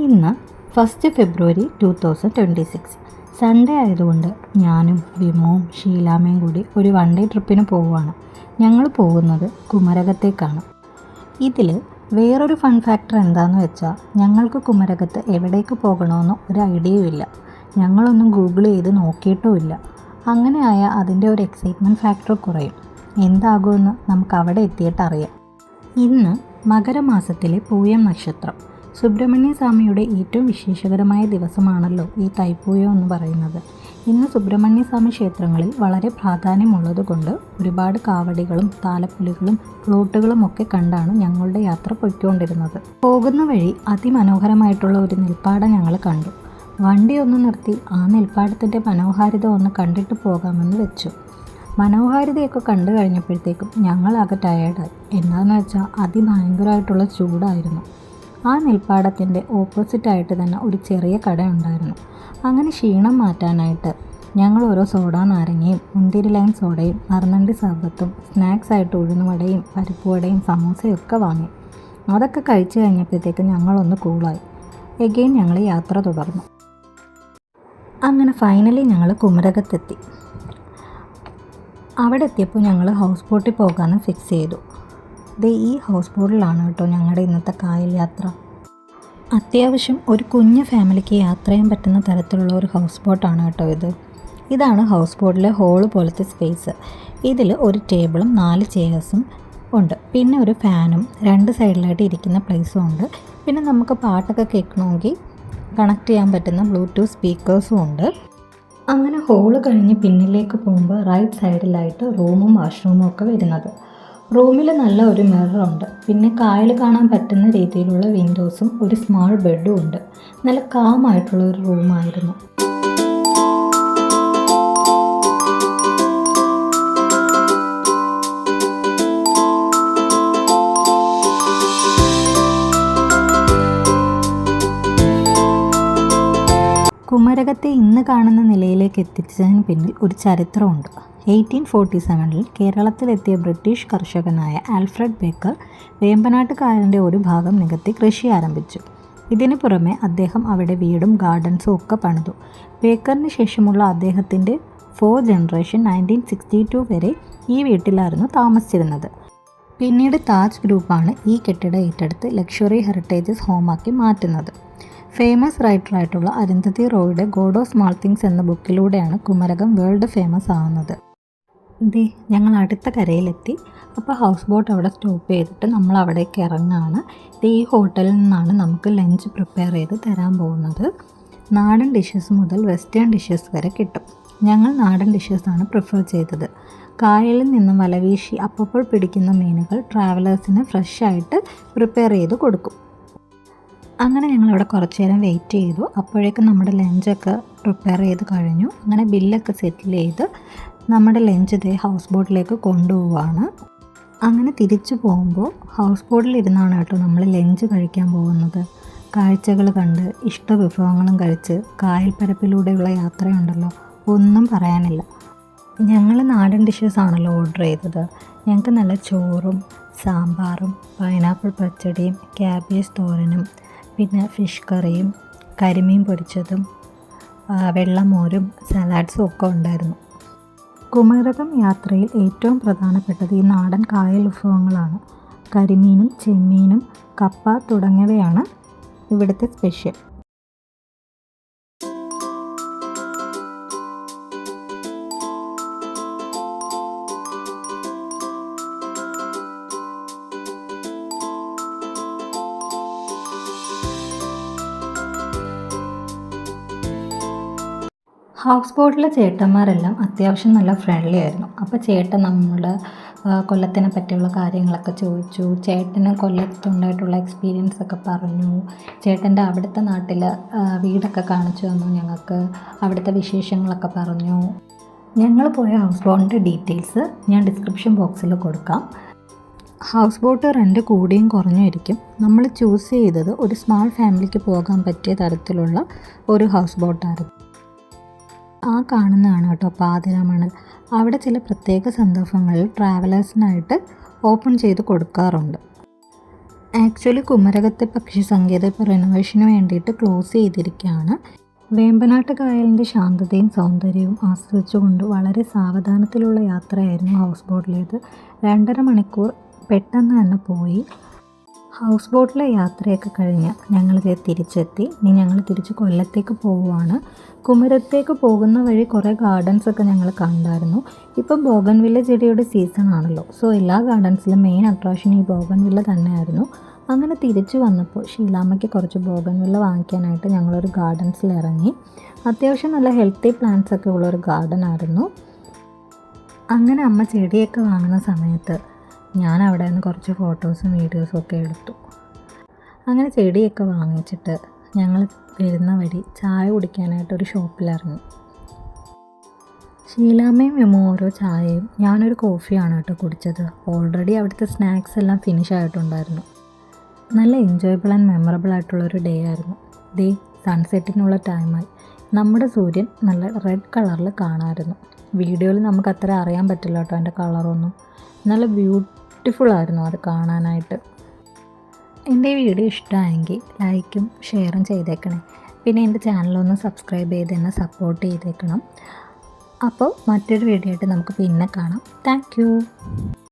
ഇന്ന് first February two thousand twenty six Sunday ആയതുകൊണ്ട് ഞാനും വിമോവും ഷീലാമയും കൂടി ഒരു വൺ ഡേ ട്രിപ്പിന് പോവുകയാണ്. ഞങ്ങൾ പോകുന്നത് കുമരകത്തേക്കാണ്. ഇതിൽ വേറൊരു ഫൺ ഫാക്ടർ എന്താണെന്ന് വെച്ചാൽ ഞങ്ങൾക്ക് കുമരകത്ത് എവിടേക്ക് പോകണമെന്ന് ഒരു ഐഡിയയും ഇല്ല. ഞങ്ങളൊന്നും ഗൂഗിൾ ചെയ്ത് നോക്കിയിട്ടുമില്ല അങ്ങനെയായ അതിന്റെ ഒരു എക്സൈറ്റ്മെന്റ് ഫാക്ടർ കുറയും. എന്താകുമെന്ന് നമുക്ക് അവിടെ എത്തിയിട്ട് അറിയാം. ഇന്ന് മകരമാസത്തിലെ പൂയം നക്ഷത്രം. സുബ്രഹ്മണ്യ സ്വാമിയുടെ ഏറ്റവും വിശേഷകരമായ ദിവസമാണല്ലോ ഈ തൈപ്പൂയം എന്ന് പറയുന്നത്. ഇന്ന് സുബ്രഹ്മണ്യ സ്വാമി ക്ഷേത്രങ്ങളിൽ വളരെ പ്രാധാന്യമുള്ളതുകൊണ്ട് ഒരുപാട് കാവടികളും താലപ്പൊലികളും ഫ്ലൂട്ടുകളും ഒക്കെ കണ്ടാണ് ഞങ്ങളുടെ യാത്ര പൊയ്ക്കൊണ്ടിരുന്നത്. പോകുന്ന വഴി അതിമനോഹരമായിട്ടുള്ള ഒരു നെൽപ്പാടം ഞങ്ങൾ കണ്ടു. വണ്ടി ഒന്ന് നിർത്തി ആ നെൽപ്പാടത്തിന്റെ മനോഹാരിത ഒന്ന് കണ്ടിട്ട് പോകാമെന്ന് വെച്ചു. മനോഹാരിതയൊക്കെ കണ്ടു കഴിഞ്ഞപ്പോഴത്തേക്കും ഞങ്ങളാകെ ടയേർഡായി എന്താണെന്ന് വെച്ചാൽ അതിഭയങ്കരമായിട്ടുള്ള ചൂടായിരുന്നു. ആ നെൽപ്പാടത്തിന്റെ ഓപ്പോസിറ്റായിട്ട് തന്നെ ഒരു ചെറിയ കട ഉണ്ടായിരുന്നു. അങ്ങനെ ക്ഷീണം മാറ്റാനായിട്ട് ഞങ്ങൾ ഓരോ സോഡ നാരങ്ങയും മുന്തിരി ലൈൻ സോഡയും അറുനണ്ടി സർബത്തും സ്നാക്സ് ആയിട്ട് ഉഴുന്നുവടയും പരിപ്പുവടയും സമോസയും ഒക്കെ വാങ്ങി. അതൊക്കെ കഴിച്ചു കഴിഞ്ഞപ്പോഴത്തേക്ക് ഞങ്ങളൊന്ന് കൂളായി. എഗെയിൻ ഞങ്ങൾ യാത്ര തുടർന്നു. അങ്ങനെ ഫൈനലി ഞങ്ങൾ കുമരകത്തെത്തി. അവിടെ എത്തിയപ്പോൾ ഞങ്ങൾ ഹൗസ് ബോട്ടിൽ പോകാമെന്ന് ഫിക്സ് ചെയ്തു. ദേ ഈ ഹൗസ് ബോട്ടിലാണ് കേട്ടോ ഞങ്ങളുടെ ഇന്നത്തെ കായൽ യാത്ര. അത്യാവശ്യം ഒരു കുഞ്ഞു ഫാമിലിക്ക് യാത്ര ചെയ്യാൻ പറ്റുന്ന തരത്തിലുള്ള ഒരു ഹൗസ് ബോട്ടാണ് കേട്ടോ ഇത്. ഇതാണ് ഹൗസ് ബോട്ടിലെ ഹോൾ പോലത്തെ സ്പേസ് ഇതിൽ ഒരു ടേബിളും നാല് ചെയേഴ്സും ഉണ്ട്. പിന്നെ ഒരു ഫാനും രണ്ട് സൈഡിലായിട്ട് ഇരിക്കുന്ന പ്ലേസും ഉണ്ട്. പിന്നെ നമുക്ക് പാട്ടൊക്കെ കേൾക്കണമെങ്കിൽ കണക്ട് ചെയ്യാൻ പറ്റുന്ന ബ്ലൂടൂത്ത് സ്പീക്കേഴ്സും ഉണ്ട്. അങ്ങനെ ഹോൾ കഴിഞ്ഞ് പിന്നിലേക്ക് പോകുമ്പോൾ റൈറ്റ് സൈഡിലായിട്ട് റൂമും വാഷ്റൂമും ഒക്കെ വരുന്നത്. റൂമിൽ നല്ല ഒരു മിററുണ്ട് പിന്നെ കായൽ കാണാൻ പറ്റുന്ന രീതിയിലുള്ള വിൻഡോസും ഒരു സ്മാൾ ബെഡും ഉണ്ട്. നല്ല കാമായിട്ടുള്ള ഒരു റൂമായിരുന്നു കുമരകത്തെ ഇന്ന് കാണുന്ന നിലയിലേക്ക് എത്തിച്ചതിന് പിന്നിൽ ഒരു ചരിത്രമുണ്ട്. എയ്റ്റീൻ ഫോർട്ടി സെവനിൽ കേരളത്തിലെത്തിയ ബ്രിട്ടീഷ് കർഷകനായ ആൽഫ്രഡ് ബേക്കർ വേമ്പനാട്ട് കായലിന്റെ ഒരു ഭാഗം നികത്തി കൃഷി ആരംഭിച്ചു. ഇതിനു പുറമെ അദ്ദേഹം അവിടെ വീടും ഗാർഡൻസും ഒക്കെ പണിതു. ബേക്കറിന് ശേഷമുള്ള അദ്ദേഹത്തിന്റെ four generation nineteen sixty two വരെ ഈ വീട്ടിലായിരുന്നു താമസിച്ചിരുന്നത്. പിന്നീട് താജ് ഗ്രൂപ്പാണ് ഈ കെട്ടിടം ഏറ്റെടുത്ത് ലക്ഷറി ഹെറിറ്റേജസ് ഹോമാക്കി മാറ്റുന്നത്. ഫേമസ് റൈറ്ററായിട്ടുള്ള അരുന്ധതി റോയുടെ ഗോഡ് ഓഫ് സ്മാൾ തിങ്സ് എന്ന ബുക്കിലൂടെയാണ് കുമരകം വേൾഡ് ഫേമസ് ആവുന്നത്. ദേ ഞങ്ങൾ അടുത്ത കരയിലെത്തി. അപ്പോൾ ഹൗസ് ബോട്ട് അവിടെ സ്റ്റോപ്പ് ചെയ്തിട്ട് നമ്മൾ അവിടേക്ക് ഇറങ്ങുകയാണ് ഈ ഹോട്ടലിൽ നിന്നാണ് നമുക്ക് ലഞ്ച് പ്രിപ്പയർ ചെയ്ത് തരാൻ പോകുന്നത്. നാടൻ ഡിഷസ് മുതൽ വെസ്റ്റേൺ ഡിഷസ് വരെ കിട്ടും. ഞങ്ങൾ നാടൻ ഡിഷസാണ് പ്രിഫർ ചെയ്തത്. കായലിൽ നിന്നും വലവീശി അപ്പപ്പോൾ പിടിക്കുന്ന മീനുകൾ ട്രാവലേഴ്സിന് ഫ്രഷ് ആയിട്ട് പ്രിപ്പയർ ചെയ്ത് കൊടുക്കും. അങ്ങനെ ഞങ്ങൾ അവിടെ കുറച്ച് നേരം വെയിറ്റ് ചെയ്തു. അപ്പോഴേക്കും നമ്മുടെ ലഞ്ചൊക്കെ പ്രിപ്പയർ ചെയ്ത് കഴിഞ്ഞു. അങ്ങനെ ബില്ലൊക്കെ സെറ്റിൽ ചെയ്ത് നമ്മുടെ ലഞ്ച് ഇതേ ഹൗസ് ബോട്ടിലേക്ക് കൊണ്ടുപോവാണ്. അങ്ങനെ തിരിച്ചു പോകുമ്പോൾ ഹൗസ് ബോട്ടിൽ ഇരുന്നാണ് കേട്ടോ നമ്മൾ ലഞ്ച് കഴിക്കാൻ പോകുന്നത്. കാഴ്ചകൾ കണ്ട് ഇഷ്ട വിഭവങ്ങളും കഴിച്ച് കായൽപ്പരപ്പിലൂടെയുള്ള യാത്രയുണ്ടല്ലോ ഒന്നും പറയാനില്ല. ഞങ്ങൾ നാടൻ ഡിഷസ് ആണല്ലോ ഓർഡർ ചെയ്തത്. ഞങ്ങൾക്ക് നല്ല ചോറും സാമ്പാറും പൈനാപ്പിൾ പച്ചടിയും ക്യാബേജ് തോരനും പിന്നെ ഫിഷ് കറിയും കരിമീൻ പൊരിച്ചതും വെള്ളമോരും സലാഡ്സും ഒക്കെ ഉണ്ടായിരുന്നു. കുമരകം യാത്രയിൽ ഏറ്റവും പ്രധാനപ്പെട്ടത് ഈ നാടൻ കായൽ വിഭവങ്ങളാണ് കരിമീനും ചെമ്മീനും കപ്പ തുടങ്ങിയവയാണ് ഇവിടുത്തെ സ്പെഷ്യൽ. ഹൗസ് ബോട്ടിലെ ചേട്ടന്മാരെല്ലാം അത്യാവശ്യം നല്ല ഫ്രണ്ട്ലി ആയിരുന്നു. അപ്പോൾ ചേട്ടൻ നമ്മുടെ കൊല്ലത്തിനെ പറ്റിയുള്ള കാര്യങ്ങളൊക്കെ ചോദിച്ചു. ചേട്ടന് കൊല്ലത്തുണ്ടായിട്ടുള്ള എക്സ്പീരിയൻസ് ഒക്കെ പറഞ്ഞു. ചേട്ടന്റെ അവിടുത്തെ നാട്ടിൽ വീടൊക്കെ കാണിച്ചു തന്നു ഞങ്ങൾക്ക്. അവിടുത്തെ വിശേഷങ്ങളൊക്കെ പറഞ്ഞു. ഞങ്ങൾ പോയ ഹൗസ് ബോട്ടിന്റെ ഡീറ്റെയിൽസ് ഞാൻ ഡിസ്ക്രിപ്ഷൻ ബോക്സിൽ കൊടുക്കാം. ഹൗസ് ബോട്ട് റെന്റ് കൂടിയും കുറഞ്ഞും ഇരിക്കും നമ്മൾ ചൂസ് ചെയ്തത് ഒരു സ്മാൾ ഫാമിലിക്ക് പോകാൻ പറ്റിയ തരത്തിലുള്ള ഒരു ഹൗസ് ബോട്ടായിരുന്നു ആ കാണുന്നതാണ് കേട്ടോ പാതിരാമണൽ അവിടെ ചില പ്രത്യേക സന്ദർഭങ്ങളിൽ ട്രാവലേഴ്സിനായിട്ട് ഓപ്പൺ ചെയ്ത് കൊടുക്കാറുണ്ട്. ആക്ച്വലി കുമരകത്തെ പക്ഷി സങ്കേത ഇപ്പോൾ റിനോവേഷന് വേണ്ടിയിട്ട് ക്ലോസ് ചെയ്തിരിക്കുകയാണ്. വേമ്പനാട്ട് കായലിന്റെ ശാന്തതയും സൗന്ദര്യവും ആസ്വദിച്ചുകൊണ്ട് വളരെ സാവധാനത്തിലുള്ള യാത്രയായിരുന്നു ഹൗസ് ബോട്ടിലേത് രണ്ടര മണിക്കൂർ പെട്ടെന്ന് തന്നെ പോയി. ഹൗസ് ബോട്ടിലെ യാത്രയൊക്കെ കഴിഞ്ഞ് ഞങ്ങൾ തിരിച്ചെത്തി. ഇനി ഞങ്ങൾ തിരിച്ച് കൊല്ലത്തേക്ക് പോവുകയാണ് കുമരത്തേക്ക് പോകുന്ന വഴി കുറേ ഗാർഡൻസ് ഒക്കെ ഞങ്ങൾ കണ്ടായിരുന്നു. ഇപ്പം ബോഗൻവില്ല ചെടിയുടെ സീസൺ ആണല്ലോ. സോ എല്ലാ ഗാർഡൻസിലും മെയിൻ അട്രാക്ഷൻ ഈ ബോഗൻവില്ല തന്നെയായിരുന്നു. അങ്ങനെ തിരിച്ചു വന്നപ്പോൾ ഷീലാമ്മയ്ക്ക് കുറച്ച് ബോഗൻവില്ല വാങ്ങിക്കാനായിട്ട് ഞങ്ങളൊരു ഗാർഡൻസിൽ ഇറങ്ങി. അത്യാവശ്യം നല്ല ഹെൽത്തി പ്ലാന്റ്സ് ഒക്കെ ഉള്ളൊരു ഗാർഡൻ ആയിരുന്നു. അങ്ങനെ അമ്മ ചെടിയൊക്കെ വാങ്ങുന്ന സമയത്ത് ഞാൻ അവിടെ നിന്ന് കുറച്ച് ഫോട്ടോസും വീഡിയോസും ഒക്കെ എടുത്തു. അങ്ങനെ ചെടിയൊക്കെ വാങ്ങിച്ചിട്ട് ഞങ്ങൾ വരുന്ന വഴി ചായ കുടിക്കാനായിട്ട് ഒരു ഷോപ്പിലിറങ്ങി. ഷീലാമ്മയും എമ്മോ ഓരോ ചായയും ഞാനൊരു കോഫിയാണ് കേട്ടോ കുടിച്ചത്. ഓൾറെഡി അവിടുത്തെ സ്നാക്സ് എല്ലാം ഫിനിഷ് ആയിട്ടുണ്ടായിരുന്നു. നല്ല എൻജോയബിൾ ആൻഡ് മെമ്മറബിൾ ആയിട്ടുള്ളൊരു ഡേ ആയിരുന്നു. ഡേ സൺസെറ്റിനുള്ള ടൈമായി നമ്മുടെ സൂര്യൻ നല്ല റെഡ് കളറിൽ കാണാമായിരുന്നു വീഡിയോയിൽ നമുക്ക് അത്ര അറിയാൻ പറ്റില്ല കേട്ടോ അതിന്റെ കളറൊന്നും നല്ല ബ്യൂട്ടിഫുൾ ആയിരുന്നു അത് കാണാനായിട്ട്. എന്റെ വീഡിയോ ഇഷ്ടമായെങ്കിൽ ലൈക്കും ഷെയറും ചെയ്തേക്കണേ. പിന്നെ എന്റെ ചാനലൊന്ന് സബ്സ്ക്രൈബ് ചെയ്ത് എന്നെ സപ്പോർട്ട് ചെയ്തേക്കണം. അപ്പോൾ മറ്റൊരു വീഡിയോ ആയിട്ട് നമുക്ക് പിന്നെ കാണാം. താങ്ക്